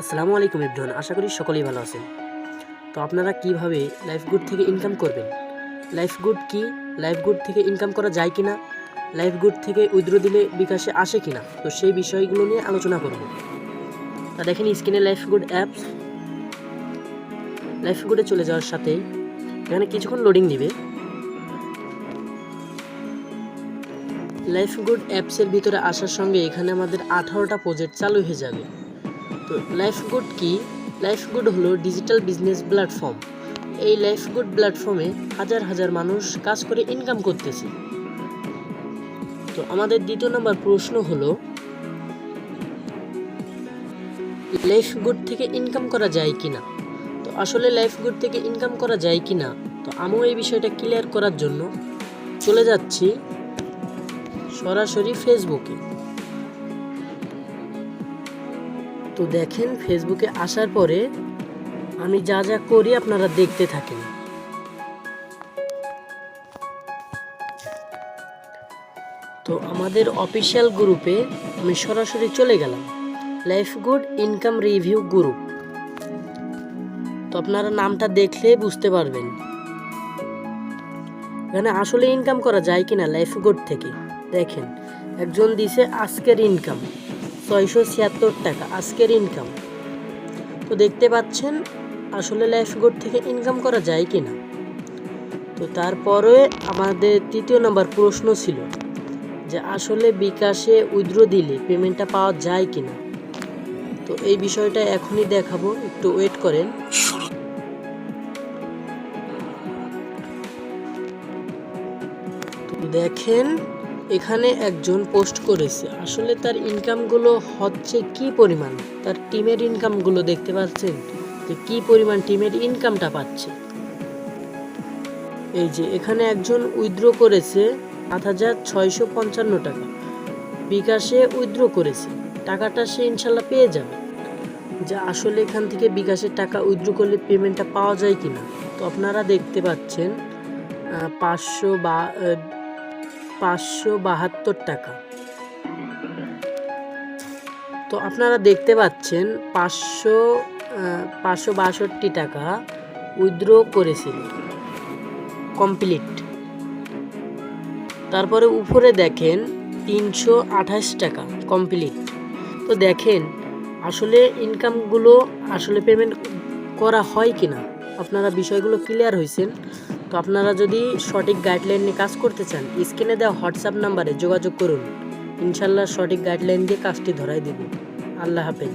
আসসালামু আলাইকুম ইবরান আশা করি সকলেই ভালো আছেন। তো আপনারা কীভাবে লাইফ গুড থেকে ইনকাম করবেন? লাইফ গুড কি? লাইফ গুড থেকে ইনকাম করা যায় কি না লাইফ গুড থেকে উইথড্র দিলে বিকাশে আসে কি না তো সেই বিষয়গুলো নিয়ে আলোচনা করব। তা দেখেন স্ক্রিনে লাইফ গুড অ্যাপস। লাইফ গুডে চলে যাওয়ার সাথে এখানে কিছুক্ষণ লোডিং দিবে। লাইফ গুড অ্যাপসের ভিতরে আসার সঙ্গে এখানে আমাদের আঠারোটা প্রজেক্ট চালু হয়ে যাবে। তো লাইফ গুড কি? লাইফ গুড হলো ডিজিটাল বিজনেস প্ল্যাটফর্ম। এই লাইফ গুড প্ল্যাটফর্মে হাজার হাজার মানুষ কাজ করে ইনকাম করতেছে। তো আমাদের দ্বিতীয় নম্বর প্রশ্ন হলো, লাইফ গুড থেকে ইনকাম করা যায় কিনা? তো আসলে লাইফ গুড থেকে ইনকাম করা যায় কিনা? তো আমিও এই বিষয়টা ক্লিয়ার করার জন্য চলে যাচ্ছি সরাসরি ফেসবুকে। তো দেখেন ফেসবুকে আসার পরে আমি যা যা করি আপনারা দেখতে থাকেন। তো আমাদের অফিসিয়াল গ্রুপে আমি সরাসরি চলে গেলাম Life Good income review group তো আপনারা নামটা দেখলে বুঝতে পারবেন। এখানে আসলে ইনকাম করা যায় কিনা লাইফ গুড থেকে? দেখেন, একজন দিছে আজকের ইনকাম ছয়শো ছিয়াত্তর টাকা, আজকের ইনকাম তো দেখতে পাচ্ছেন, আসলে লাইফ গুড থেকে ইনকাম করা যায় কি না। তো তারপরে আমাদের তৃতীয় নম্বর প্রশ্ন ছিল যে, আসলে বিকাশে উইথড্র দিলে পেমেন্টটা পাওয়া যায় কি না? তো এই বিষয়টা এখনই দেখাবো, একটু ওয়েট করেন। দেখেন এখানে একজন পোস্ট করেছে। আসলে তার ইনকামগুলো হচ্ছে কি পরিমাণ? তার টিমের ইনকামগুলো দেখতে পাচ্ছেন? যে কি পরিমাণ টিমের ইনকামটা পাচ্ছে? এই যে, এখানে একজন উইথড্র করেছে সাত হাজার ছয়শো পঞ্চান্ন টাকা। বিকাশে উইথড্র করেছে। টাকাটা সে ইনশাল্লাহ পেয়ে যাবে। যে আসলে এখান থেকে বিকাশের টাকা উইথড্র করলে পেমেন্টটা পাওয়া যায় কিনা? তো আপনারা দেখতে পাচ্ছেন পাঁচশো বা পাঁচশো বাহাত্তর টাকা। তো আপনারা দেখতে পাচ্ছেন পাঁচশো পাঁচশো বাষট্টি টাকা উইথড্র করেছিল কমপ্লিট। তারপরে উপরে দেখেন তিনশো আঠাশ টাকা কমপ্লিট। তো দেখেন, আসলে ইনকামগুলো আসলে পেমেন্ট করা হয় কি না আপনারা বিষয়গুলো ক্লিয়ার হয়েছেন আপনারা যদি সঠিক গাইডলাইন নিয়ে কাজ করতে চান, স্ক্রিনে দেওয়া হোয়াটসঅ্যাপ নাম্বারে যোগাযোগ করুন। ইনশাল্লাহ সঠিক গাইডলাইন দিয়ে কাজটি ধরাই দেব। আল্লাহ হাফেজ।